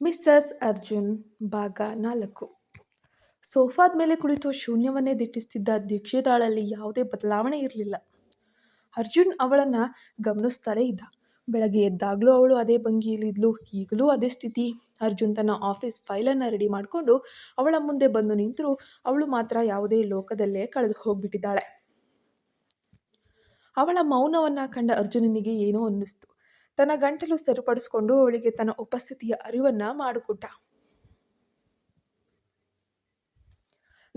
Missus Arjun ಭಾಗ ನಾಲ್ಕು. ಸೋಫಾದ ಮೇಲೆ ಕುಳಿತು ಶೂನ್ಯವನ್ನೇ ದಿಟ್ಟಿಸ್ತಿದ್ದ ದೀಕ್ಷಿತಾಳಲ್ಲಿ ಯಾವುದೇ ಬದಲಾವಣೆ ಇರಲಿಲ್ಲ. ಅರ್ಜುನ್ ಅವಳನ್ನು ಗಮನಿಸ್ತಾರೆ ಇದ್ದ. ಬೆಳಗ್ಗೆ ಎದ್ದಾಗಲೂ ಅವಳು ಅದೇ ಭಂಗಿಯಲ್ಲಿದ್ಲು. ಈಗಲೂ ಅದೇ ಸ್ಥಿತಿ. ಅರ್ಜುನ್ ತನ್ನ ಆಫೀಸ್ ಫೈಲನ್ನು ರೆಡಿ ಮಾಡಿಕೊಂಡು ಅವಳ ಮುಂದೆ ಬಂದು ನಿಂತರೂ ಅವಳು ಮಾತ್ರ ಯಾವುದೇ ಲೋಕದಲ್ಲೇ ಕಳೆದು ಹೋಗ್ಬಿಟ್ಟಿದ್ದಾಳೆ. ಅವಳ ಮೌನವನ್ನು ಕಂಡ ಅರ್ಜುನನಿಗೆ ಏನೋ ಅನ್ನಿಸ್ತು. ತನ್ನ ಗಂಟಲು ಸರಿಪಡಿಸಿಕೊಂಡು ಅವಳಿಗೆ ತನ್ನ ಉಪಸ್ಥಿತಿಯ ಅರಿವನ್ನ ಮಾಡಿಕೊಟ್ಟ.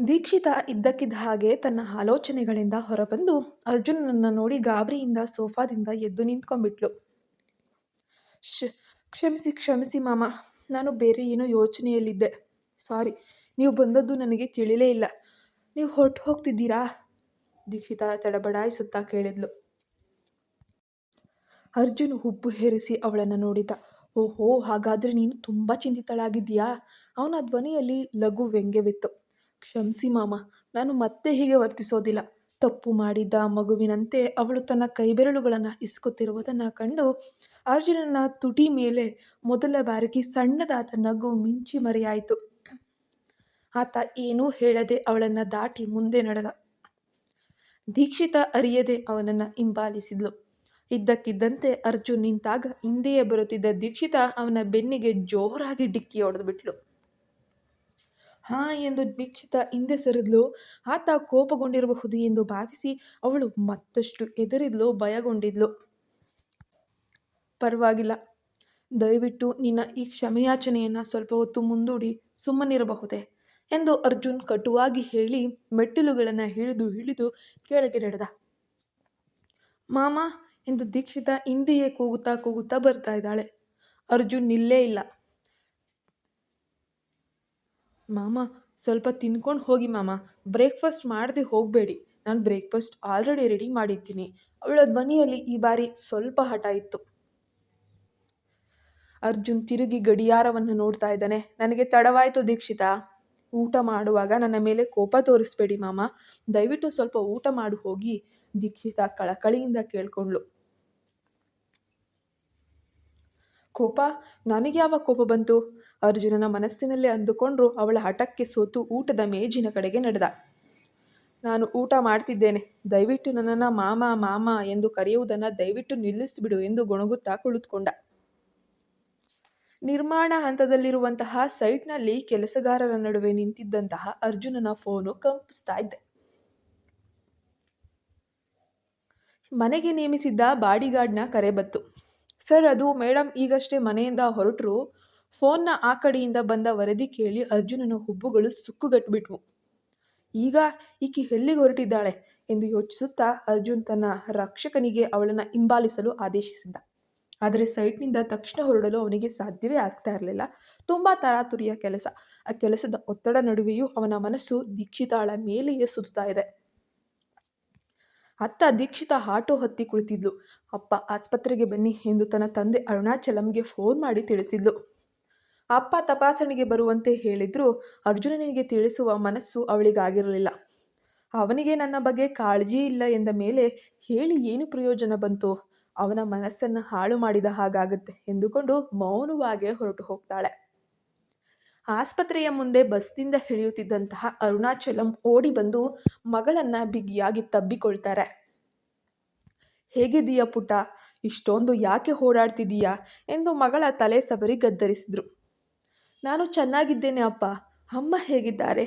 ದೀಕ್ಷಿತ ಇದ್ದಕ್ಕಿದ್ದ ಹಾಗೆ ತನ್ನ ಆಲೋಚನೆಗಳಿಂದ ಹೊರಬಂದು ಅರ್ಜುನನನ್ನು ನೋಡಿ ಗಾಬರಿಯಿಂದ ಸೋಫಾದಿಂದ ಎದ್ದು ನಿಂತ್ಕೊಂಡ್ಬಿಟ್ಲು. ಕ್ಷಮಿಸಿ ಕ್ಷಮಿಸಿ ಮಾಮ. ನಾನು ಬೇರೆ ಏನೋ ಯೋಚನೆಯಲ್ಲಿದ್ದೆ. ಸಾರಿ, ನೀವು ಬಂದದ್ದು ನನಗೆ ತಿಳಿಲೇ ಇಲ್ಲ. ನೀವು ಹೊರಟು ಹೋಗ್ತಿದ್ದೀರಾ? ದೀಕ್ಷಿತ ತಡಬಡಾಯಿಸುತ್ತಾ ಕೇಳಿದ್ಲು. ಅರ್ಜುನ್ ಹುಬ್ಬು ಹೇರಿಸಿ ಅವಳನ್ನು ನೋಡಿದ. ಓಹೋ, ಹಾಗಾದರೆ ನೀನು ತುಂಬ ಚಿಂತಿತಳಾಗಿದ್ದೀಯಾ? ಅವನ ಧ್ವನಿಯಲ್ಲಿ ಲಘು ವ್ಯಂಗ್ಯವಿತ್ತು. ಕ್ಷಮಿಸಿ ಮಾಮ, ನಾನು ಮತ್ತೆ ಹೀಗೆ ವರ್ತಿಸೋದಿಲ್ಲ. ತಪ್ಪು ಮಾಡಿದ್ದ ಮಗುವಿನಂತೆ ಅವಳು ತನ್ನ ಕೈಬೆರಳುಗಳನ್ನು ಇಸ್ಕುತ್ತಿರುವುದನ್ನು ಕಂಡು ಅರ್ಜುನನ ತುಟಿ ಮೇಲೆ ಮೊದಲ ಬಾರಿಗೆ ಸಣ್ಣದಾದ ನಗು ಮಿಂಚಿ ಮರೆಯಾಯಿತು. ಆತ ಏನೂ ಹೇಳದೆ ಅವಳನ್ನು ದಾಟಿ ಮುಂದೆ ನಡೆದ. ದೀಕ್ಷಿತ ಅರಿಯದೆ ಅವನನ್ನು ಹಿಂಬಾಲಿಸಿದ್ಲು. ಇದ್ದಕ್ಕಿದ್ದಂತೆ ಅರ್ಜುನ್ ನಿಂತಾಗ ಹಿಂದೆಯೇ ಬರುತ್ತಿದ್ದ ದೀಕ್ಷಿತ ಅವನ ಬೆನ್ನಿಗೆ ಜೋರಾಗಿ ಡಿಕ್ಕಿ ಹೊಡೆದ್ಬಿಟ್ಲು ಹಾ ಎಂದು ದೀಕ್ಷಿತ ಹಿಂದೆ ಸರಿದ್ಲು. ಆತ ಕೋಪಗೊಂಡಿರಬಹುದು ಎಂದು ಭಾವಿಸಿ ಅವಳು ಮತ್ತಷ್ಟು ಎದುರಿದ್ಲು ಭಯಗೊಂಡಿದ್ಲು. ಪರವಾಗಿಲ್ಲ. ದಯವಿಟ್ಟು ನಿನ್ನ ಈ ಕ್ಷಮೆಯಾಚನೆಯನ್ನು ಸ್ವಲ್ಪ ಹೊತ್ತು ಮುಂದೂಡಿ, ಸುಮ್ಮನಿರಬಹುದೇ ಎಂದು ಅರ್ಜುನ್ ಕಟುವಾಗಿ ಹೇಳಿ ಮೆಟ್ಟಿಲುಗಳನ್ನು ಹಿಡಿದು ಹಿಡಿದು ಕೆಳಗೆ ನಡೆದ. ಮಾಮ ಎಂದು ದೀಕ್ಷಿತ ಹಿಂದೆಯೇ ಕೂಗುತ್ತಾ ಕೂಗುತ್ತಾ ಬರ್ತಾ ಇದ್ದಾಳೆ. ಅರ್ಜುನ್ ನಿಲ್ಲೇ ಇಲ್ಲ. ಮಾಮ, ಸ್ವಲ್ಪ ತಿನ್ಕೊಂಡು ಹೋಗಿ ಮಾಮ. ಬ್ರೇಕ್ಫಾಸ್ಟ್ ಮಾಡದೆ ಹೋಗಬೇಡಿ. ನಾನು ಬ್ರೇಕ್ಫಾಸ್ಟ್ ಆಲ್ರೆಡಿ ರೆಡಿ ಮಾಡಿದ್ದೀನಿ. ಅವಳ ಧ್ವನಿಯಲ್ಲಿ ಈ ಬಾರಿ ಸ್ವಲ್ಪ ಹಠ ಇತ್ತು. ಅರ್ಜುನ್ ತಿರುಗಿ ಗಡಿಯಾರವನ್ನು ನೋಡ್ತಾ ಇದ್ದಾನೆ. ನನಗೆ ತಡವಾಯಿತು ದೀಕ್ಷಿತ. ಊಟ ಮಾಡುವಾಗ ನನ್ನ ಮೇಲೆ ಕೋಪ ತೋರಿಸ್ಬೇಡಿ ಮಾಮ. ದಯವಿಟ್ಟು ಸ್ವಲ್ಪ ಊಟ ಮಾಡು ಹೋಗಿ. ದೀಕ್ಷಿತ ಕಳಕಳಿಯಿಂದ ಕೇಳ್ಕೊಂಡ್ಳು. ಕೋಪ? ನನಗೆ ಯಾವ ಕೋಪ ಬಂತು? ಅರ್ಜುನನ ಮನಸ್ಸಿನಲ್ಲಿ ಅಂದುಕೊಂಡ್ರು ಅವಳ ಹಠಕ್ಕೆ ಸೋತು ಊಟದ ಮೇಜಿನ ಕಡೆಗೆ ನಡೆದ. ನಾನು ಊಟ ಮಾಡ್ತಿದ್ದೇನೆ. ದಯವಿಟ್ಟು ನನ್ನನ್ನು ಮಾಮ ಮಾಮ ಎಂದು ಕರೆಯುವುದನ್ನು ದಯವಿಟ್ಟು ನಿಲ್ಲಿಸಿಬಿಡು ಎಂದು ಗೊಣಗುತ್ತಾ ಕುಳಿತುಕೊಂಡ. ನಿರ್ಮಾಣ ಹಂತದಲ್ಲಿರುವಂತಹ ಸೈಟ್ನಲ್ಲಿ ಕೆಲಸಗಾರರ ನಡುವೆ ನಿಂತಿದ್ದಂತಹ ಅರ್ಜುನನ ಫೋನು ಕಂಪಿಸ್ತಾ ಇದ್ದೆ. ಮನೆಗೆ ನೇಮಿಸಿದ್ದ ಬಾಡಿಗಾರ್ಡ್ನ ಕರೆ ಬತ್ತು. ಸರ್, ಅದು ಮೇಡಮ್ ಈಗಷ್ಟೇ ಮನೆಯಿಂದ ಹೊರಟರು. ಫೋನ್ನ ಆ ಕಡೆಯಿಂದ ಬಂದ ವರದಿ ಕೇಳಿ ಅರ್ಜುನನ ಹುಬ್ಬುಗಳು ಸುಕ್ಕುಗಟ್ಟಿಬಿಟ್ವು. ಈಗ ಈಕೆ ಎಲ್ಲಿಗೆ ಹೊರಟಿದ್ದಾಳೆ ಎಂದು ಯೋಚಿಸುತ್ತಾ ಅರ್ಜುನ್ ತನ್ನ ರಕ್ಷಕನಿಗೆ ಅವಳನ್ನು ಹಿಂಬಾಲಿಸಲು ಆದೇಶಿಸಿದ್ದ. ಆದರೆ ಸೈಟ್ನಿಂದ ತಕ್ಷಣ ಹೊರಡಲು ಅವನಿಗೆ ಸಾಧ್ಯವೇ ಆಗ್ತಾ ಇರಲಿಲ್ಲ. ತುಂಬ ತರಾತುರಿಯ ಕೆಲಸ. ಆ ಕೆಲಸದ ಒತ್ತಡ ನಡುವೆಯೂ ಅವನ ಮನಸ್ಸು ದೀಕ್ಷಿತಾಳ ಮೇಲೆಯೇ ಸುತ್ತಾ ಇದೆ. ಅತ್ತ ದೀಕ್ಷಿತ ಆಟೋ ಹತ್ತಿ ಕುಳಿತಿದ್ಲು. ಅಪ್ಪ, ಆಸ್ಪತ್ರೆಗೆ ಬನ್ನಿ ಎಂದು ತನ್ನ ತಂದೆ ಅರುಣಾಚಲಂಗೆ ಫೋನ್ ಮಾಡಿ ತಿಳಿಸಿದ್ಲು. ಅಪ್ಪ ತಪಾಸಣೆಗೆ ಬರುವಂತೆ ಹೇಳಿದ್ರು. ಅರ್ಜುನನಿಗೆ ತಿಳಿಸುವ ಮನಸ್ಸು ಅವಳಿಗಾಗಿರಲಿಲ್ಲ. ಅವನಿಗೆ ನನ್ನ ಬಗ್ಗೆ ಕಾಳಜಿ ಇಲ್ಲ ಎಂದ ಮೇಲೆ ಹೇಳಿ ಏನು ಪ್ರಯೋಜನ ಬಂತು? ಅವನ ಮನಸ್ಸನ್ನು ಹಾಳು ಮಾಡಿದ ಹಾಗಾಗುತ್ತೆ ಎಂದುಕೊಂಡು ಮೌನವಾಗೇ ಹೊರಟು ಹೋಗ್ತಾಳೆ. ಆಸ್ಪತ್ರೆಯ ಮುಂದೆ ಬಸ್ನಿಂದ ಇಳಿಯುತ್ತಿದ್ದಂತಹ ಅರುಣಾಚಲಂ ಓಡಿ ಬಂದು ಮಗಳನ್ನ ಬಿಗಿಯಾಗಿ ತಬ್ಬಿಕೊಳ್ತಾರೆ. ಹೇಗಿದೀಯ ಪುಟ ಇಷ್ಟೊಂದು ಯಾಕೆ ಓಡಾಡ್ತಿದೀಯಾ ಎಂದು ಮಗಳ ತಲೆ ಸವರಿ ಗದ್ದರಿಸಿದ್ರು. ನಾನು ಚೆನ್ನಾಗಿದ್ದೇನೆ ಅಪ್ಪ. ಅಮ್ಮ ಹೇಗಿದ್ದಾರೆ?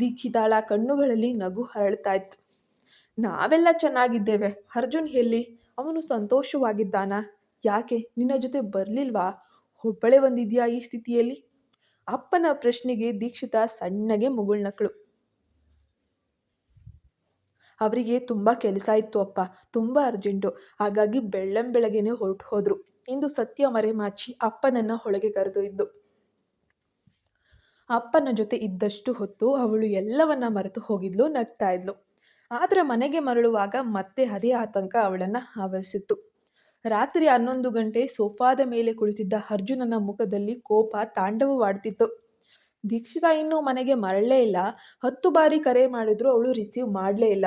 ದೀಕ್ಷಿತಾಳ ಕಣ್ಣುಗಳಲ್ಲಿ ನಗು ಹರಳ್ತಾ ಇತ್ತು. ನಾವೆಲ್ಲ ಚೆನ್ನಾಗಿದ್ದೇವೆ. ಅರ್ಜುನ್ ಎಲ್ಲಿ? ಅವನು ಸಂತೋಷವಾಗಿದ್ದಾನ? ಯಾಕೆ? ನಿನ್ನ ಜೊತೆ ಬರಲಿಲ್ವಾ? ಒಬ್ಬಳೆ ಬಂದಿದೆಯಾ ಈ ಸ್ಥಿತಿಯಲ್ಲಿ? ಅಪ್ಪನ ಪ್ರಶ್ನೆಗೆ ದೀಕ್ಷಿತ ಸಣ್ಣಗೆ ಮುಗುಳ್ನಕ್ಳು ಅವರಿಗೆ ತುಂಬ ಕೆಲಸ ಇತ್ತು ಅಪ್ಪ, ತುಂಬ ಅರ್ಜೆಂಟು. ಹಾಗಾಗಿ ಬೆಳ್ಳಂಬೆಳಗ್ಗೆನೆ ಹೊರಟು ಹೋದರು. ಇಂದು ಸತ್ಯ ಮರೆಮಾಚಿ ಅಪ್ಪನನ್ನ ಹೊಳಗೆ ಕರೆದೊಯ್ದು. ಅಪ್ಪನ ಜೊತೆ ಇದ್ದಷ್ಟು ಹೊತ್ತು ಅವಳು ಎಲ್ಲವನ್ನ ಮರೆತು ಹೋಗಿದ್ಲು, ನಗ್ತಾ ಇದ್ಲು. ಆದರೆ ಮನೆಗೆ ಮರಳುವಾಗ ಮತ್ತೆ ಅದೇ ಆತಂಕ ಅವಳನ್ನು ಆವರಿಸಿತ್ತು. ರಾತ್ರಿ ಹನ್ನೊಂದು ಗಂಟೆ ಸೋಫಾದ ಮೇಲೆ ಕುಳಿತಿದ್ದ ಅರ್ಜುನನ ಮುಖದಲ್ಲಿ ಕೋಪ ತಾಂಡವವಾಡ್ತಿತ್ತು. ದೀಕ್ಷಿತಾ ಇನ್ನೂ ಮನೆಗೆ ಮರಳಲೇ ಇಲ್ಲ. ಹತ್ತು ಬಾರಿ ಕರೆ ಮಾಡಿದ್ರು ಅವಳು ರಿಸೀವ್ ಮಾಡಲೇ ಇಲ್ಲ.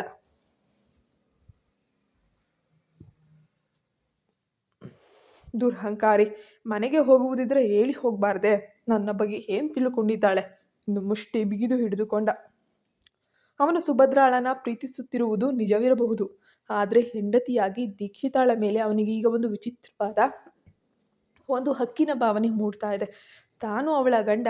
ದುರ್ಹಂಕಾರಿ, ಮನೆಗೆ ಹೋಗುವುದಿದ್ರೆ ಹೇಳಿ ಹೋಗಬಾರ್ದೆ. ನನ್ನ ಬಗ್ಗೆ ಏನು ತಿಳ್ಕೊಂಡಿದ್ದಾಳೆ? ಎಂದು ಮುಷ್ಟಿ ಬಿಗಿದು ಹಿಡಿದುಕೊಂಡ. ಅವನು ಸುಭದ್ರಾಳನ ಪ್ರೀತಿಸುತ್ತಿರುವುದು ನಿಜವಿರಬಹುದು. ಆದರೆ ಹೆಂಡತಿಯಾಗಿ ದೀಕ್ಷಿತಾಳ ಮೇಲೆ ಅವನಿಗೆ ಈಗ ಒಂದು ವಿಚಿತ್ರವಾದ ಒಂದು ಹಕ್ಕಿನ ಭಾವನೆ ಮೂಡ್ತಾ ಇದೆ. ತಾನು ಅವಳ ಗಂಡ,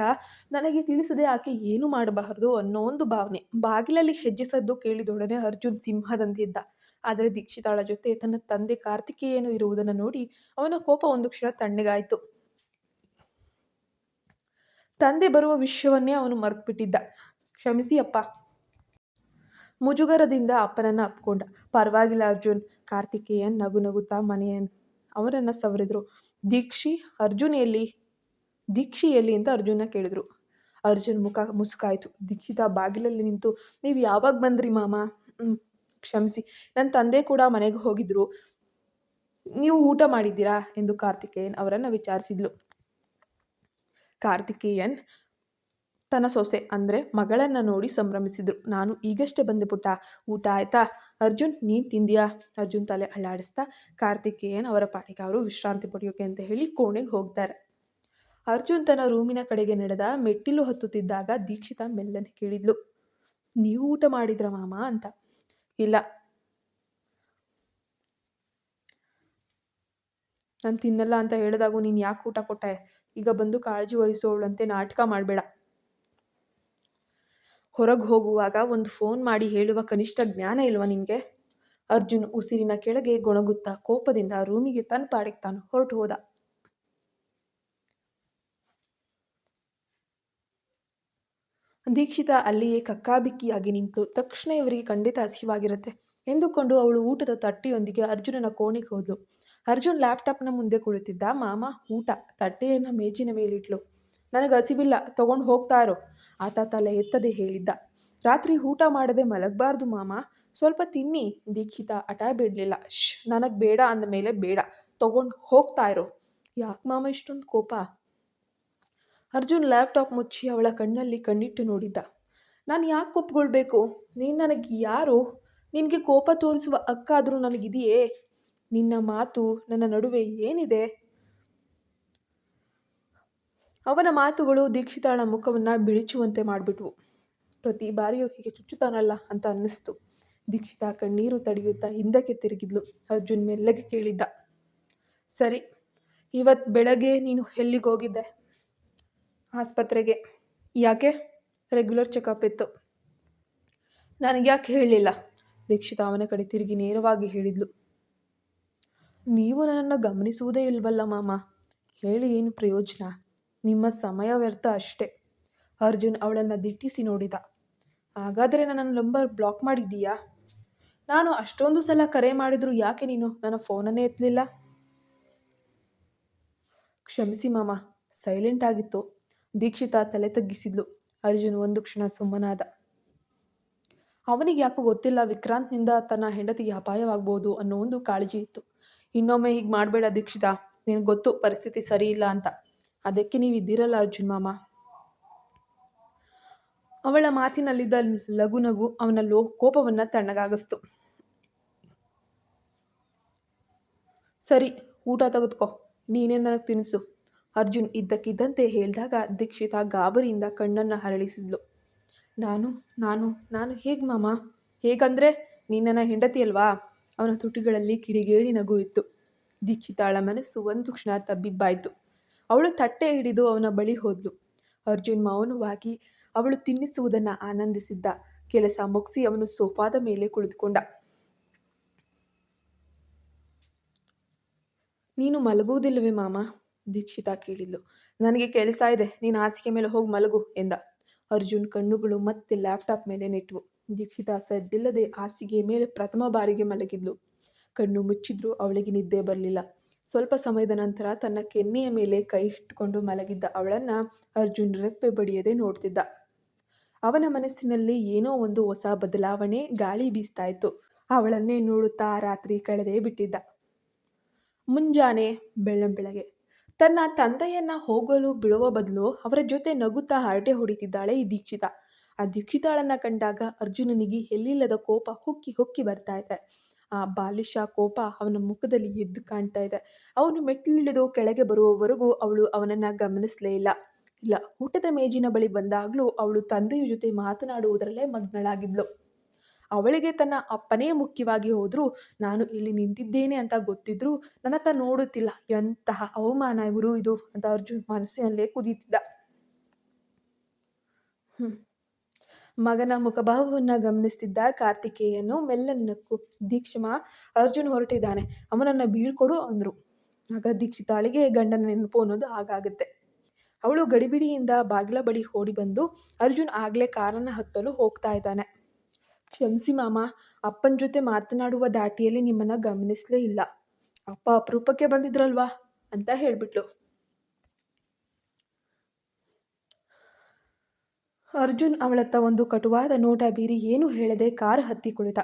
ನನಗೆ ತಿಳಿಸದೆ ಆಕೆ ಏನು ಮಾಡಬಾರದು ಅನ್ನೋ ಒಂದು ಭಾವನೆ. ಬಾಗಿಲಲ್ಲಿ ಹೆಜ್ಜೆ ಸದ್ದು ಕೇಳಿದೊಡನೆ ಅರ್ಜುನ್ ಸಿಂಹದಂತಿದ್ದ. ಆದರೆ ದೀಕ್ಷಿತಾಳ ಜೊತೆ ತನ್ನ ತಂದೆ ಕಾರ್ತಿಕೇಯನು ಇರುವುದನ್ನು ನೋಡಿ ಅವನ ಕೋಪ ಒಂದು ಕ್ಷಣ ತಣ್ಣಗಾಯಿತು. ತಂದೆ ಬರುವ ವಿಷಯವನ್ನೇ ಅವನು ಮರೆತುಬಿಟ್ಟಿದ್ದ. ಕ್ಷಮಿಸಿ ಅಪ್ಪ. ಮುಜುಗರದಿಂದ ಅಪ್ಪನನ್ನು ಅಪ್ಕೊಂಡ. ಪರವಾಗಿಲ್ಲ ಅರ್ಜುನ್. ಕಾರ್ತಿಕೇಯನ್ ನಗು ನಗುತ್ತಾ ಮನೆಯನ್ ಅವರನ್ನ ಸವರಿದ್ರು. ದೀಕ್ಷಿ ಅರ್ಜುನ್ ಎಲ್ಲಿ? ದೀಕ್ಷಿ ಎಲ್ಲಿ ಅಂತ ಅರ್ಜುನ ಕೇಳಿದ್ರು. ಅರ್ಜುನ್ ಮುಖ ಮುಸುಕಾಯಿತು. ದೀಕ್ಷಿತ ಬಾಗಿಲಲ್ಲಿ ನಿಂತು, ನೀವು ಯಾವಾಗ ಬಂದ್ರಿ ಮಾಮ? ಕ್ಷಮಿಸಿ. ನನ್ನ ತಂದೆ ಕೂಡ ಮನೆಗೆ ಹೋಗಿದ್ರು. ನೀವು ಊಟ ಮಾಡಿದ್ದೀರಾ? ಎಂದು ಕಾರ್ತಿಕೇಯನ್ ಅವರನ್ನು ವಿಚಾರಿಸಿದ್ಲು. ಕಾರ್ತಿಕೇಯನ್ ತನ್ನ ಸೊಸೆ ಅಂದರೆ ಮಗಳನ್ನು ನೋಡಿ ಸಂಭ್ರಮಿಸಿದ್ರು. ನಾನು ಈಗಷ್ಟೇ ಬಂದೆ ಪುಟ್ಟ. ಊಟ ಆಯ್ತಾ? ಅರ್ಜುನ್, ನೀನು ತಿಂದಿಯಾ? ಅರ್ಜುನ್ ತಲೆ ಅಳ್ಳಾಡಿಸ್ತಾ ಕಾರ್ತಿಕೇಯನ್ ಅವರ ಪಾಟಿಗೆ ಅವರು ವಿಶ್ರಾಂತಿ ಪಡೆಯೋಕೆ ಅಂತ ಹೇಳಿ ಕೋಣೆಗೆ ಹೋಗ್ತಾರೆ. ಅರ್ಜುನ್ ತನ್ನ ರೂಮಿನ ಕಡೆಗೆ ನಡೆದ ಮೆಟ್ಟಿಲು ಹತ್ತುತ್ತಿದ್ದಾಗ ದೀಕ್ಷಿತ ಮೆಲ್ಲನೆ ಕೇಳಿದ್ಲು, ನೀವು ಊಟ ಮಾಡಿದ್ರ ಮಾಮ? ಅಂತ. ಇಲ್ಲ. ನಾನು ತಿನ್ನಲ್ಲ ಅಂತ ಹೇಳಿದಾಗ ನೀನು ಯಾಕೆ ಊಟ ಕೊಟ್ಟೆ? ಈಗ ಬಂದು ಕಾಳಜಿ ವಹಿಸೋಳಂತೆ ನಾಟಕ ಮಾಡಬೇಡ. ಹೊರಗೆ ಹೋಗುವಾಗ ಒಂದು ಫೋನ್ ಮಾಡಿ ಹೇಳುವ ಕನಿಷ್ಠ ಜ್ಞಾನ ಇಲ್ವಾ ನಿನಗೆ? ಅರ್ಜುನ್ ಉಸಿರಿನ ಕೆಳಗೆ ಗೊಣಗುತ್ತಾ ಕೋಪದಿಂದ ರೂಮಿಗೆ ತನ್ನ ಪಾಡಿಗೆ ತಾನು ಹೊರಟು ಹೋದ. ದೀಕ್ಷಿತ ಅಲ್ಲಿಯೇ ಕಕ್ಕಾಬಿಕ್ಕಿಯಾಗಿ ನಿಂತು ತಕ್ಷಣ ಇವರಿಗೆ ಖಂಡಿತ ಹಸಿವಾಗಿರುತ್ತೆ ಎಂದುಕೊಂಡು ಅವಳು ಊಟದ ತಟ್ಟೆಯೊಂದಿಗೆ ಅರ್ಜುನನ ಕೋಣೆಗೆ ಹೋದ್ಲು. ಅರ್ಜುನ್ ಲ್ಯಾಪ್ಟಾಪ್ನ ಮುಂದೆ ಕುಳಿತಿದ್ದ, ಮಾಮ, ಊಟ. ತಟ್ಟೆಯನ್ನು ಮೇಜಿನ ಮೇಲಿಟ್ಲು. ನನಗೆ ಹಸಿವಿಲ್ಲ, ತಗೊಂಡು ಹೋಗ್ತಾ ಇರೋ ಆತ ತಲೆ ಎತ್ತದೆ ಹೇಳಿದ್ದ. ರಾತ್ರಿ ಊಟ ಮಾಡದೆ ಮಲಗಬಾರ್ದು ಮಾಮ. ಸ್ವಲ್ಪ ತಿನ್ನಿ. ದೀಕ್ಷಿತ ಹಠ ಬಿಡಲಿಲ್ಲ. ಶ್ ನನಗೆ ಬೇಡ ಅಂದ ಮೇಲೆ ಬೇಡ. ತಗೊಂಡು ಹೋಗ್ತಾ ಇರೋ ಯಾಕೆ ಮಾಮ ಇಷ್ಟೊಂದು ಕೋಪ? ಅರ್ಜುನ್ ಲ್ಯಾಪ್ಟಾಪ್ ಮುಚ್ಚಿ ಅವಳ ಕಣ್ಣಲ್ಲಿ ಕಣ್ಣಿಟ್ಟು ನೋಡಿದ್ದ. ನಾನು ಯಾಕೆ ಒಪ್ಕೊಳ್ಬೇಕು? ನೀನು ನನಗೆ ಯಾರು? ನಿನಗೆ ಕೋಪ ತೋರಿಸುವ ಅಕ್ಕಾದರೂ ನನಗಿದೆಯೇ? ನಿನ್ನ ಮಾತು ನನ್ನ ನಡುವೆ ಏನಿದೆ? ಅವನ ಮಾತುಗಳು ದೀಕ್ಷಿತಾಳ ಮುಖವನ್ನು ಬಿಳಿಚುವಂತೆ ಮಾಡಿಬಿಟ್ವು. ಪ್ರತಿ ಬಾರಿಯೂ ಹೀಗೆ ಚುಚ್ಚುತ್ತಾನಲ್ಲ ಅಂತ ಅನ್ನಿಸ್ತು. ದೀಕ್ಷಿತ ಕಣ್ಣೀರು ತಡೆಯುತ್ತಾ ಹಿಂದಕ್ಕೆ ತಿರುಗಿದ್ಲು. ಅರ್ಜುನ್ ಮೆಲ್ಲಗೆ ಕೇಳಿದ್ದ, ಸರಿ ಇವತ್ತು ಬೆಳಗ್ಗೆ ನೀನು ಎಲ್ಲಿಗೆ ಹೋಗಿದ್ದೆ? ಆಸ್ಪತ್ರೆಗೆ. ಯಾಕೆ? ರೆಗ್ಯುಲರ್ ಚೆಕಪ್ ಇತ್ತು. ನನಗೆ ಯಾಕೆ ಹೇಳಲಿಲ್ಲ ದೀಕ್ಷಿತ ಅವನ ಕಡೆ ತಿರುಗಿ ನೇರವಾಗಿ ಹೇಳಿದ್ಲು. ನೀವು ನನ್ನನ್ನು ಗಮನಿಸುವುದೇ ಇಲ್ವಲ್ಲ ಮಾಮ. ಹೇಳಿ ಏನು ಪ್ರಯೋಜನ? ನಿಮ್ಮ ಸಮಯ ವ್ಯರ್ಥ ಅಷ್ಟೇ. ಅರ್ಜುನ್ ಅವಳನ್ನು ದಿಟ್ಟಿಸಿ ನೋಡಿದ. ಹಾಗಾದರೆ ನನ್ನ ನಂಬರ್ ಬ್ಲಾಕ್ ಮಾಡಿದ್ದೀಯಾ? ನಾನು ಅಷ್ಟೊಂದು ಸಲ ಕರೆ ಮಾಡಿದ್ರು ಯಾಕೆ ನೀನು ನನ್ನ ಫೋನನ್ನೇ ಎತ್ತಲಿಲ್ಲ? ಕ್ಷಮಿಸಿ ಮಾಮ, ಸೈಲೆಂಟ್ ಆಗಿತ್ತು. ದೀಕ್ಷಿತ ತಲೆ ತಗ್ಗಿಸಿದ್ಲು. ಅರ್ಜುನ್ ಒಂದು ಕ್ಷಣ ಸುಮ್ಮನಾದ. ಅವನಿಗೆ ಯಾಕೋ ಗೊತ್ತಿಲ್ಲ, ವಿಕ್ರಾಂತ್ನಿಂದ ತನ್ನ ಹೆಂಡತಿಗೆ ಅಪಾಯವಾಗ್ಬೋದು ಅನ್ನೋ ಒಂದು ಕಾಳಜಿ ಇತ್ತು. ಇನ್ನೊಮ್ಮೆ ಹೀಗೆ ಮಾಡಬೇಡ ದೀಕ್ಷಿತ. ನಿನಗೆ ಗೊತ್ತು ಪರಿಸ್ಥಿತಿ ಸರಿ ಇಲ್ಲ ಅಂತ. ಅದಕ್ಕೆ ನೀವು ಇದ್ದೀರಲ್ಲ ಅರ್ಜುನ್ ಮಾಮ? ಅವಳ ಮಾತಿನಲ್ಲಿದ್ದ ಲಘು ನಗು ಅವನ ಲೋ ಕೋಪವನ್ನು ತಣ್ಣಗಾಗಿಸ್ತು. ಸರಿ, ಊಟ ತೆಗೆದುಕೋ, ನೀನೇ ನನಗೆ ತಿನ್ನಿಸು ಅರ್ಜುನ್ ಇದ್ದಕ್ಕಿದ್ದಂತೆ ಹೇಳಿದಾಗ ದೀಕ್ಷಿತ ಗಾಬರಿಯಿಂದ ಕಣ್ಣನ್ನು ಹರಳಿಸಿದ್ಲು. ನಾನು ನಾನು ನಾನು ಹೇಗೆ ಮಾಮ? ಹೇಗಂದ್ರೆ ನೀನನ್ನ ಹೆಂಡತಿ ಅಲ್ವಾ? ಅವನ ತುಟಿಗಳಲ್ಲಿ ಕಿಡಿಗೇಡಿ ನಗು ಇತ್ತು. ದೀಕ್ಷಿತಾಳ ಮನಸ್ಸು ಒಂದು ಕ್ಷಣ ತಬ್ಬಿಬ್ಬಾಯಿತು. ಅವಳು ತಟ್ಟೆ ಹಿಡಿದು ಅವನ ಬಳಿ ಹೋದ್ಲು. ಅರ್ಜುನ್ ಮೌನವಾಗಿ ಅವಳು ತಿನ್ನಿಸುವುದನ್ನು ಆನಂದಿಸಿದ್ದ. ಕೆಲಸ ಮುಗಿಸಿ ಅವನು ಸೋಫಾದ ಮೇಲೆ ಕುಳಿತುಕೊಂಡ. ನೀನು ಮಲಗುವುದಿಲ್ಲವೇ ಮಾಮ? ದೀಕ್ಷಿತಾ ಕೇಳಿದ್ಲು. ನನಗೆ ಕೆಲಸ ಇದೆ. ನೀನು ಹಾಸಿಗೆ ಮೇಲೆ ಹೋಗಿ ಮಲಗು ಎಂದ. ಅರ್ಜುನ್ ಕಣ್ಣುಗಳು ಮತ್ತೆ ಲ್ಯಾಪ್ಟಾಪ್ ಮೇಲೆ ನೆಟ್ಟವು. ದೀಕ್ಷಿತಾ ಸದ್ದಿಲ್ಲದೆ ಹಾಸಿಗೆ ಮೇಲೆ ಪ್ರಥಮ ಬಾರಿಗೆ ಮಲಗಿದ್ಲು. ಕಣ್ಣು ಮುಚ್ಚಿದ್ರೂ ಅವಳಿಗೆ ನಿದ್ದೆ ಬರಲಿಲ್ಲ. ಸ್ವಲ್ಪ ಸಮಯದ ನಂತರ ತನ್ನ ಕೆನ್ನೆಯ ಮೇಲೆ ಕೈ ಇಟ್ಟುಕೊಂಡು ಮಲಗಿದ್ದ ಅವಳನ್ನ ಅರ್ಜುನ್ ರೆಪ್ಪೆ ಬಡಿಯದೆ ನೋಡ್ತಿದ್ದ. ಅವನ ಮನಸ್ಸಿನಲ್ಲಿ ಏನೋ ಒಂದು ಹೊಸ ಬದಲಾವಣೆ ಗಾಳಿ ಬೀಸ್ತಾ ಇತ್ತು ಅವಳನ್ನೇ ನೋಡುತ್ತಾ ರಾತ್ರಿ ಕಳೆದೇ ಬಿಟ್ಟಿದ್ದ. ಮುಂಜಾನೆ ಬೆಳ್ಳಂಬೆಳಗ್ಗೆ ತನ್ನ ತಂದೆಯನ್ನ ಹೋಗಲು ಬಿಡುವ ಬದಲು ಅವರ ಜೊತೆ ನಗುತ್ತಾ ಹರಟೆ ಹೊಡಿತಿದ್ದಾಳೆ ಈ ದೀಕ್ಷಿತ. ಆ ದೀಕ್ಷಿತಾಳನ್ನ ಕಂಡಾಗ ಅರ್ಜುನನಿಗೆ ಎಲ್ಲಿಲ್ಲದ ಕೋಪ ಹುಕ್ಕಿ ಹುಕ್ಕಿ ಬರ್ತಾ ಇದೆ. ಆ ಬಾಲಿಶ ಕೋಪ ಅವನ ಮುಖದಲ್ಲಿ ಎದ್ದು ಕಾಣ್ತಾ ಇದೆ. ಅವನು ಮೆಟ್ಟಿಲಿಳಿದು ಕೆಳಗೆ ಬರುವವರೆಗೂ ಅವಳು ಅವನನ್ನು ಗಮನಿಸಲೇ ಇಲ್ಲ. ಇಲ್ಲ, ಊಟದ ಮೇಜಿನ ಬಳಿ ಬಂದಾಗಲೂ ಅವಳು ತಂದೆಯ ಜೊತೆ ಮಾತನಾಡುವುದರಲ್ಲೇ ಮಗ್ನಳಾಗಿದ್ಲು. ಅವಳಿಗೆ ತನ್ನ ಅಪ್ಪನೇ ಮುಖ್ಯವಾಗಿ ಹೋದರೂ, ನಾನು ಇಲ್ಲಿ ನಿಂತಿದ್ದೇನೆ ಅಂತ ಗೊತ್ತಿದ್ರೂ ನನ್ನತ್ತ ನೋಡುತ್ತಿಲ್ಲ. ಎಂತಹ ಅವಮಾನ ಗುರು ಇದು ಅಂತ ಅರ್ಜುನ್ ಮನಸ್ಸಿನಲ್ಲೇ ಕುದೀತಿದ್ದ. ಹ್ಮ್. ಮಗನ ಮುಖಭಾವವನ್ನು ಗಮನಿಸ್ತಿದ್ದ ಕಾರ್ತಿಕೇಯನು ಮೆಲ್ಲನೆ ನಕ್ಕು ದೀಕ್ಷಮ, ಅರ್ಜುನ್ ಹೊರಟಿದ್ದಾನೆ. ಅವನನ್ನು ಬೀಳ್ಕೊಡು ಅಂದರು. ಆಗ ದೀಕ್ಷಿತಾಳಿಗೆ ಗಂಡನ ನೆನಪು ಅನ್ನೋದು ಹಾಗಾಗುತ್ತೆ. ಅವಳು ಗಡಿಬಿಡಿಯಿಂದ ಬಾಗಿಲ ಬಳಿ ಓಡಿ ಬಂದು ಅರ್ಜುನ್ ಆಗಲೇ ಕಾರನ್ನು ಹತ್ತಲು ಹೋಗ್ತಾ ಇದ್ದಾನೆ. ಕ್ಷಮಿಸಿ ಮಾಮ, ಅಪ್ಪನ ಜೊತೆ ಮಾತನಾಡುವ ದಾಟಿಯಲ್ಲಿ ನಿಮ್ಮನ್ನ ಗಮನಿಸಲೇ ಇಲ್ಲ. ಅಪ್ಪ ಅಪರೂಪಕ್ಕೆ ಬಂದಿದ್ರಲ್ವಾ? ಅಂತ ಹೇಳ್ಬಿಟ್ಲು. ಅರ್ಜುನ್ ಅವಳತ್ತ ಒಂದು ಕಟುವಾದ ನೋಟ ಬೀರಿ ಏನೂ ಹೇಳದೆ ಕಾರ್ ಹತ್ತಿ ಕುಳಿತ.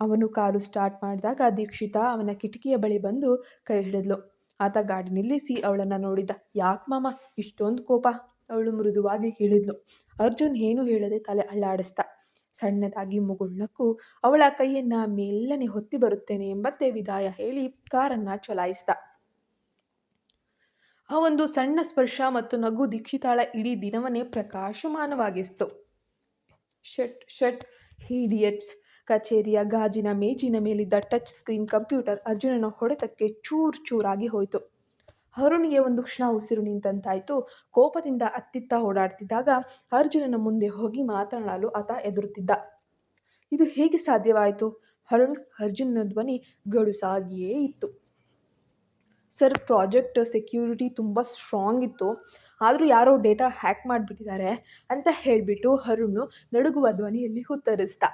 ಅವನು ಕಾರು ಸ್ಟಾರ್ಟ್ ಮಾಡಿದಾಗ ದೀಕ್ಷಿತಾ ಅವನ ಕಿಟಕಿಯ ಬಳಿ ಬಂದು ಕೈ ಹಿಡಿದ್ಲು. ಆತ ಗಾಡಿ ನಿಲ್ಲಿಸಿ ಅವಳನ್ನು ನೋಡಿದ್ದ ಯಾಕೆ ಮಾಮ, ಇಷ್ಟೊಂದು ಕೋಪ? ಅವಳು ಮೃದುವಾಗಿ ಹೇಳಿದ್ಲು. ಅರ್ಜುನ್ ಏನು ಹೇಳದೆ ತಲೆ ಅಳ್ಳಾಡಿಸ್ತ ಸಣ್ಣದಾಗಿ ಮುಗುಳ್ನಕ್ಕೂ ಅವಳ ಕೈಯನ್ನ ಮೆಲ್ಲನೆ ಹೊತ್ತಿ ಬರುತ್ತೇನೆ ಎಂಬಂತೆ ವಿದಾಯ ಹೇಳಿ ಕಾರನ್ನ ಚಲಾಯಿಸಿದ. ಆ ಒಂದು ಸಣ್ಣ ಸ್ಪರ್ಶ ಮತ್ತು ನಗು ದೀಕ್ಷಿತಾಳ ಇಡೀ ದಿನವನ್ನೇ ಪ್ರಕಾಶಮಾನವಾಗಿಸ್ತು. ಶಟ್ ಶಟ್, ಹೀಡಿಯಟ್ಸ್, ಕಚೇರಿಯ ಗಾಜಿನ ಮೇಜಿನ ಮೇಲಿದ್ದ ಟಚ್ ಸ್ಕ್ರೀನ್ ಕಂಪ್ಯೂಟರ್ ಅರ್ಜುನನ ಹೊಡೆತಕ್ಕೆ ಚೂರ್ ಚೂರಾಗಿ ಹೋಯಿತು. ಅರುಣಿಗೆ ಒಂದು ಕ್ಷಣ ಉಸಿರು ನಿಂತಂತಾಯಿತು. ಕೋಪದಿಂದ ಅತ್ತಿತ್ತ ಓಡಾಡ್ತಿದ್ದಾಗ ಅರ್ಜುನನ ಮುಂದೆ ಹೋಗಿ ಮಾತನಾಡಲು ಆತ ಎದುರುತ್ತಿದ್ದ ಇದು ಹೇಗೆ ಸಾಧ್ಯವಾಯಿತು? ಅರುಣ್, ಅರ್ಜುನನ ಧ್ವನಿ ಗಡುಸಾಗಿಯೇ ಇತ್ತು. ಸರ್ ಪ್ರಾಜೆಕ್ಟ್ ಸೆಕ್ಯೂರಿಟಿ ತುಂಬ ಸ್ಟ್ರಾಂಗ್ ಇತ್ತು. ಆದರೂ ಯಾರೋ ಡೇಟಾ ಹ್ಯಾಕ್ ಮಾಡಿಬಿಟ್ಟಿದ್ದಾರೆ ಅಂತ ಹೇಳಿಬಿಟ್ಟು ಅರುಣ್ ನಡುಗುವ ಧ್ವನಿಯಲ್ಲಿ ಉತ್ತರಿಸ್ತ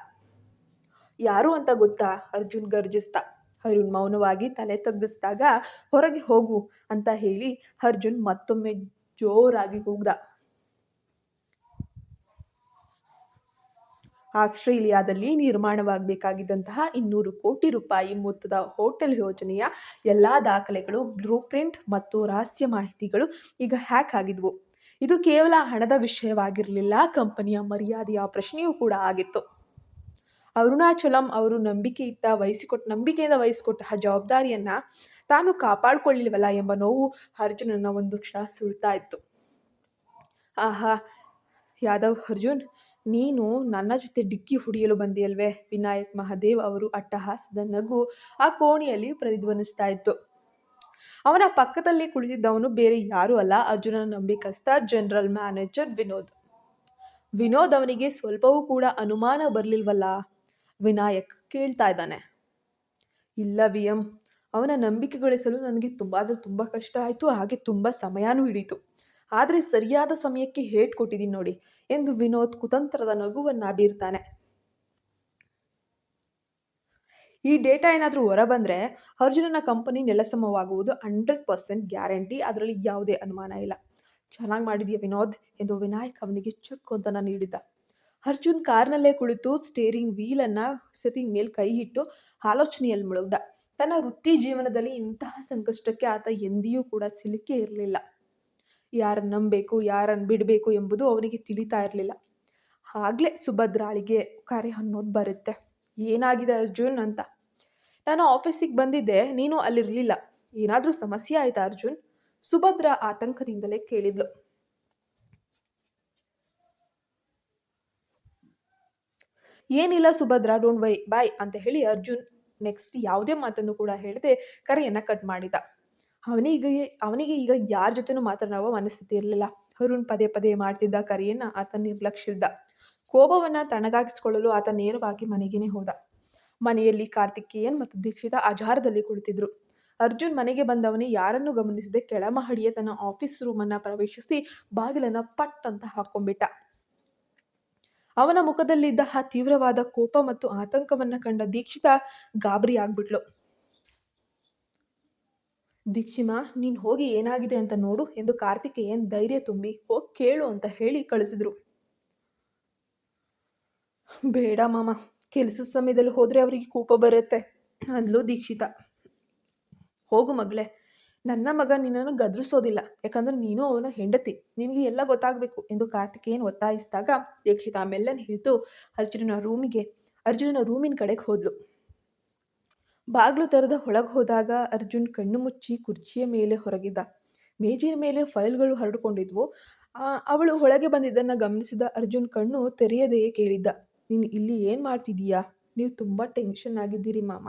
ಯಾರು ಅಂತ ಗೊತ್ತಾ? ಅರ್ಜುನ್ ಗರ್ಜಿಸ್ತಾ ಅರುಣ್ ಮೌನವಾಗಿ ತಲೆ ತಗ್ಗಿಸಿದಾಗ, ಹೊರಗೆ ಹೋಗು ಅಂತ ಹೇಳಿ ಅರ್ಜುನ್ ಮತ್ತೊಮ್ಮೆ ಜೋರಾಗಿ ಕೂಗ್ದ. ಆಸ್ಟ್ರೇಲಿಯಾದಲ್ಲಿ ನಿರ್ಮಾಣವಾಗಬೇಕಾಗಿದ್ದಂತಹ ಇನ್ನೂರು ಕೋಟಿ ರೂಪಾಯಿ ಮೊತ್ತದ ಹೋಟೆಲ್ ಯೋಜನೆಯ ಎಲ್ಲ ದಾಖಲೆಗಳು, ಬ್ಲೂ ಪ್ರಿಂಟ್ ಮತ್ತು ರಹಸ್ಯ ಮಾಹಿತಿಗಳು ಈಗ ಹ್ಯಾಕ್ ಆಗಿದ್ವು. ಇದು ಕೇವಲ ಹಣದ ವಿಷಯವಾಗಿರಲಿಲ್ಲ, ಕಂಪನಿಯ ಮರ್ಯಾದೆಯ ಪ್ರಶ್ನೆಯೂ ಕೂಡ ಆಗಿತ್ತು. ಅರುಣಾಚಲಂ ಅವರು ನಂಬಿಕೆ ಇಟ್ಟ ವಹಿಸಿಕೊಟ್ಟ, ನಂಬಿಕೆಯಿಂದ ವಹಿಸಿಕೊಟ್ಟ ಜವಾಬ್ದಾರಿಯನ್ನ ತಾನು ಕಾಪಾಡಿಕೊಳ್ಳಿಲ್ವಲ್ಲ ಎಂಬ ನೋವು ಅರ್ಜುನನ ಒಂದು ಕ್ಷಣ ಸುಳ್ತಾ ಇತ್ತು ಆಹಾ, ಯಾದವ್ ಅರ್ಜುನ್ ನೀನು ನನ್ನ ಜೊತೆ ಡಿಕ್ಕಿ ಹುಡಿಯಲು ಬಂದಿಯಲ್ವೇ? ವಿನಾಯಕ್ ಮಹಾದೇವ್ ಅವರು ಅಟ್ಟಹಾಸದ ನಗು ಆ ಕೋಣೆಯಲ್ಲಿ ಪ್ರತಿಧ್ವನಿಸ್ತಾ ಇತ್ತು. ಅವನ ಪಕ್ಕದಲ್ಲಿ ಕುಳಿತಿದ್ದವನು ಬೇರೆ ಯಾರೂ ಅಲ್ಲ, ಅರ್ಜುನನ ನಂಬಿಕಸ್ಥ ಜನರಲ್ ಮ್ಯಾನೇಜರ್ ವಿನೋದ್. ವಿನೋದ್ ಅವನಿಗೆ ಸ್ವಲ್ಪವೂ ಕೂಡ ಅನುಮಾನ ಬರಲಿಲ್ವಲ್ಲ? ವಿನಾಯಕ್ ಕೇಳ್ತಾ ಇದ್ದಾನೆ. ಇಲ್ಲ ವಿ ಅವನ ನಂಬಿಕೆ ಗಳಿಸಲು ನನಗೆ ತುಂಬ ಅಂದರೆ ತುಂಬ ಕಷ್ಟ ಆಯಿತು, ಹಾಗೆ ತುಂಬ ಸಮಯನೂ ಹಿಡೀತು. ಆದರೆ ಸರಿಯಾದ ಸಮಯಕ್ಕೆ ಹೇಟ್ ಕೊಟ್ಟಿದ್ದೀನಿ ನೋಡಿ ಎಂದು ವಿನೋದ್ ಕುತಂತ್ರದ ನಗುವನ್ನು ಬೀರ್ತಾನೆ ಈ ಡೇಟಾ ಏನಾದರೂ ಹೊರಬಂದರೆ ಅರ್ಜುನನ ಕಂಪನಿ ನೆಲಸಮವಾಗುವುದು ಹಂಡ್ರೆಡ್ ಪರ್ಸೆಂಟ್ ಗ್ಯಾರಂಟಿ. ಅದರಲ್ಲಿ ಯಾವುದೇ ಅನುಮಾನ ಇಲ್ಲ. ಚೆನ್ನಾಗಿ ಮಾಡಿದೆಯಾ ವಿನೋದ್ ಎಂದು ವಿನಾಯಕ್ ಅವನಿಗೆ ಚುಕ್ಕೊಂತನ ನೀಡಿದ್ದ ಅರ್ಜುನ್ ಕಾರ್ನಲ್ಲೇ ಕುಳಿತು ಸ್ಟೇರಿಂಗ್ ವೀಲನ್ನು ಸೆಟ್ಟಿಂಗ್ ಮೇಲೆ ಕೈ ಇಟ್ಟು ಆಲೋಚನೆಯಲ್ಲಿ ಮುಳುಗ್ದ. ತನ್ನ ವೃತ್ತಿ ಜೀವನದಲ್ಲಿ ಇಂತಹ ಸಂಕಷ್ಟಕ್ಕೆ ಆತ ಎಂದಿಯೂ ಕೂಡ ಸಿಲುಕೇ ಇರಲಿಲ್ಲ. ಯಾರನ್ನು ನಂಬಬೇಕು, ಯಾರನ್ನು ಬಿಡಬೇಕು ಎಂಬುದು ಅವನಿಗೆ ತಿಳಿತಾ ಇರಲಿಲ್ಲ. ಆಗಲೇ ಸುಭದ್ರಾಳಿಗೆ ಕರೆ ಅನ್ನೋದು ಬರುತ್ತೆ. ಏನಾಗಿದೆ ಅರ್ಜುನ್ ಅಂತ? ನಾನು ಆಫೀಸಿಗೆ ಬಂದಿದ್ದೆ, ನೀನು ಅಲ್ಲಿರಲಿಲ್ಲ. ಏನಾದರೂ ಸಮಸ್ಯೆ ಆಯಿತಾ ಅರ್ಜುನ್? ಸುಭದ್ರ ಆತಂಕದಿಂದಲೇ ಕೇಳಿದ್ಲು. ಏನಿಲ್ಲ ಸುಭದ್ರ ಡೋಂಟ್ ವೈ ಬಾಯ್ ಅಂತ ಹೇಳಿ ಅರ್ಜುನ್ ನೆಕ್ಸ್ಟ್ ಯಾವುದೇ ಮಾತನ್ನು ಕೂಡ ಹೇಳದೆ ಕರೆಯನ್ನು ಕಟ್ ಮಾಡಿದ. ಅವನಿಗೆ ಅವನಿಗೆ ಈಗ ಯಾರ ಜೊತೆನೂ ಮಾತನಾಡುವ ಮನಸ್ಥಿತಿ ಇರಲಿಲ್ಲ. ಅರುಣ್ ಪದೇ ಪದೇ ಮಾಡ್ತಿದ್ದ ಕರೆಯನ್ನು ಆತ ನಿರ್ಲಕ್ಷಿಸಿದ್ದ ಕೋಪವನ್ನು ತಣ್ಣಗಾಗಿಸಿಕೊಳ್ಳಲು ಆತ ನೇರವಾಗಿ ಮನೆಗೇನೆ ಹೋದ. ಮನೆಯಲ್ಲಿ ಕಾರ್ತಿಕೇಯನ್ ಮತ್ತು ದೀಕ್ಷಿತ ಅಜಾರದಲ್ಲಿ ಕುಳಿತಿದ್ರು. ಅರ್ಜುನ್ ಮನೆಗೆ ಬಂದವನೇ ಯಾರನ್ನು ಗಮನಿಸದೆ ಕೆಳಮಹಡಿಯ ತನ್ನ ಆಫೀಸ್ ರೂಮನ್ನು ಪ್ರವೇಶಿಸಿ ಬಾಗಿಲನ್ನು ಪಟ್ ಅಂತ ಹಾಕೊಂಡ್ಬಿಟ್ಟ. ಅವನ ಮುಖದಲ್ಲಿದ್ದ ಆ ತೀವ್ರವಾದ ಕೋಪ ಮತ್ತು ಆತಂಕವನ್ನ ಕಂಡ ದೀಕ್ಷಿತ ಗಾಬರಿ ಆಗ್ಬಿಟ್ಲು. ದೀಕ್ಷಿಮಾ, ನೀನು ಹೋಗಿ ಏನಾಗಿದೆ ಅಂತ ನೋಡು ಎಂದು ಕಾರ್ತಿಕೇಯನ್ ಧೈರ್ಯ ತುಂಬಿ ಹೋಗಿ ಕೇಳು ಅಂತ ಹೇಳಿ ಕಳಿಸಿದ್ರು. ಬೇಡ ಮಾಮ, ಕೆಲಸದ ಸಮಯದಲ್ಲಿ ಹೋದರೆ ಅವರಿಗೆ ಕೋಪ ಬರುತ್ತೆ, ಅಂದ್ಲು ದೀಕ್ಷಿತ. ಹೋಗು ಮಗಳೇ, ನನ್ನ ಮಗ ನಿನ್ನನ್ನು ಗದರಿಸೋದಿಲ್ಲ, ಯಾಕಂದ್ರೆ ನೀನು ಅವನ ಹೆಂಡತಿ, ನಿನಗೆ ಎಲ್ಲ ಗೊತ್ತಾಗಬೇಕು ಎಂದು ಕಾರ್ತಿಕೇಯನ್ ಒತ್ತಾಯಿಸಿದಾಗ ದೀಕ್ಷಿತ ಮೆಲ್ಲನೆ ಹಿಡಿದು ಅರ್ಜುನನ ರೂಮಿಗೆ ಅರ್ಜುನನ ರೂಮಿನ ಕಡೆಗೆ ಹೋದ್ಲು. ಬಾಗ್ಲು ತೆರೆದ ಒಳಗೆ ಹೋದಾಗ ಅರ್ಜುನ್ ಕಣ್ಣು ಮುಚ್ಚಿ ಕುರ್ಚಿಯ ಮೇಲೆ ಹೊರಗಿದ್ದ. ಮೇಜಿನ ಮೇಲೆ ಫೈಲ್ಗಳು ಹರಡಿಕೊಂಡಿದ್ವು. ಅವಳು ಒಳಗೆ ಬಂದಿದ್ದನ್ನು ಗಮನಿಸಿದ ಅರ್ಜುನ್ ಕಣ್ಣು ತೆರೆಯದೆಯೇ ಕೇಳಿದ್ದ. ನೀನು ಇಲ್ಲಿ ಏನು ಮಾಡ್ತಿದ್ದೀಯಾ? ನೀವು ತುಂಬ ಟೆನ್ಷನ್ ಆಗಿದ್ದೀರಿ ಮಾಮ.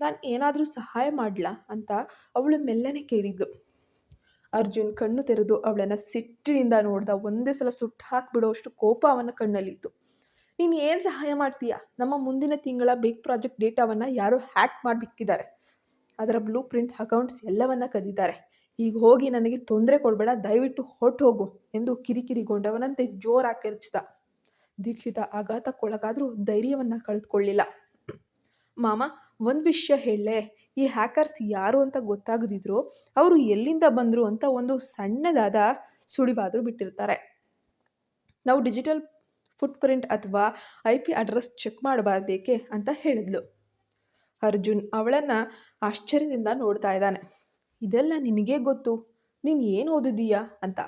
ನಾನು ಏನಾದರೂ ಸಹಾಯ ಮಾಡಲಾ ಅಂತ ಅವಳು ಮೆಲ್ಲನೆ ಕೇಳಿದ್ಲು. ಅರ್ಜುನ್ ಕಣ್ಣು ತೆರೆದು ಅವಳನ್ನು ಸಿಟ್ಟಿನಿಂದ ನೋಡ್ದ. ಒಂದೇ ಸಲ ಸುಟ್ಟು ಹಾಕ್ಬಿಡೋಷ್ಟು ಕೋಪ ಅವನ ಕಣ್ಣಲ್ಲಿತ್ತು. ನೀನು ಏನು ಸಹಾಯ ಮಾಡ್ತೀಯಾ? ನಮ್ಮ ಮುಂದಿನ ತಿಂಗಳ ಬಿಗ್ ಪ್ರಾಜೆಕ್ಟ್ ಡೇಟಾವನ್ನು ಯಾರು ಹ್ಯಾಕ್ ಮಾಡಿಬಿಕ್ಕಿದ್ದಾರೆ ಅದರ ಬ್ಲೂ ಪ್ರಿಂಟ್ ಅಕೌಂಟ್ಸ್ ಎಲ್ಲವನ್ನ ಕದಿದ್ದಾರೆ. ಈಗ ಹೋಗಿ ನನಗೆ ತೊಂದರೆ ಕೊಡಬೇಡ, ದಯವಿಟ್ಟು ಹೊಟ್ಟು ಹೋಗು ಎಂದು ಕಿರಿಕಿರಿಗೊಂಡವನಂತೆ ಜೋರಾಗಿ ಕಿರ್ಚಿದ ದೀಕ್ಷಿತ ಆಘಾತಕ್ಕೊಳಗಾದರೂ ಧೈರ್ಯವನ್ನು ಕಳೆದುಕೊಳ್ಳಿಲ್ಲ ಮಾಮ, ಒಂದು ವಿಷಯ ಹೇಳಲೆ, ಈ ಹ್ಯಾಕರ್ಸ್ ಯಾರು ಅಂತ ಗೊತ್ತಾಗದಿದ್ರು ಅವರು ಎಲ್ಲಿಂದ ಬಂದರು ಅಂತ ಒಂದು ಸಣ್ಣದಾದ ಸುಳಿವಾದರೂ ಬಿಟ್ಟಿರ್ತಾರೆ. ನಾವು ಡಿಜಿಟಲ್ ಫುಟ್ ಪ್ರಿಂಟ್ ಅಥವಾ ಐ ಪಿ ಅಡ್ರೆಸ್ ಚೆಕ್ ಮಾಡಬಾರ್ದೇಕೆ ಅಂತ ಹೇಳಿದ್ಲು. ಅರ್ಜುನ್ ಅವಳನ್ನು ಆಶ್ಚರ್ಯದಿಂದ ನೋಡ್ತಾ ಇದ್ದಾನೆ. ಇದೆಲ್ಲ ನಿನಗೇ ಗೊತ್ತು? ನೀನು ಏನು ಓದಿದೀಯಾ ಅಂತ.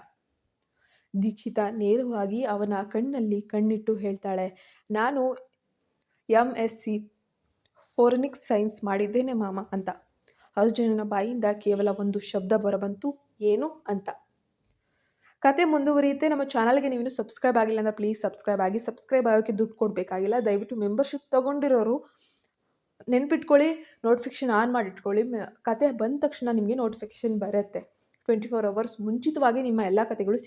ದೀಕ್ಷಿತ ನೇರವಾಗಿ ಅವನ ಕಣ್ಣಲ್ಲಿ ಕಣ್ಣಿಟ್ಟು ಹೇಳ್ತಾಳೆ, ನಾನು M S C forensics science ಮಾಡಿದ್ದೇನೆ ಮಾಮ ಅಂತ. ಅರ್ಜುನನ ಬಾಯಿಂದ ಕೇವಲ ಒಂದು ಶಬ್ದ ಬರಬಂತು, ಏನು? ಅಂತ. ಕತೆ ಮುಂದುವರಿಯುತ್ತೆ, ನಮ್ಮ ಚಾನಲ್ಗೆ ನೀವು ಸಬ್ಸ್ಕ್ರೈಬ್ ಆಗಿಲ್ಲ ಅಂದ್ರೆ ಪ್ಲೀಸ್ ಸಬ್ಸ್ಕ್ರೈಬ್ ಆಗಿ, ಸಬ್ಸ್ಕ್ರೈಬ್ ಆಗೋಕ್ಕೆ ದುಡ್ಡು ಕೊಡಬೇಕಾಗಿಲ್ಲ. ದಯವಿಟ್ಟು ಮೆಂಬರ್ಶಿಪ್ ತೊಗೊಂಡಿರೋರು ನೆನ್ಪಿಟ್ಕೊಳ್ಳಿ, ನೋಟಿಫಿಕೇಷನ್ ಆನ್ ಮಾಡಿಟ್ಕೊಳ್ಳಿ ಕತೆ ಬಂದ ತಕ್ಷಣ ನಿಮಗೆ ನೋಟಿಫಿಕೇಷನ್ ಬರುತ್ತೆ. ಟ್ವೆಂಟಿ ಫೋರ್ ಅವರ್ಸ್ ಮುಂಚಿತವಾಗಿ ನಿಮ್ಮ ಎಲ್ಲ ಕತೆಗಳು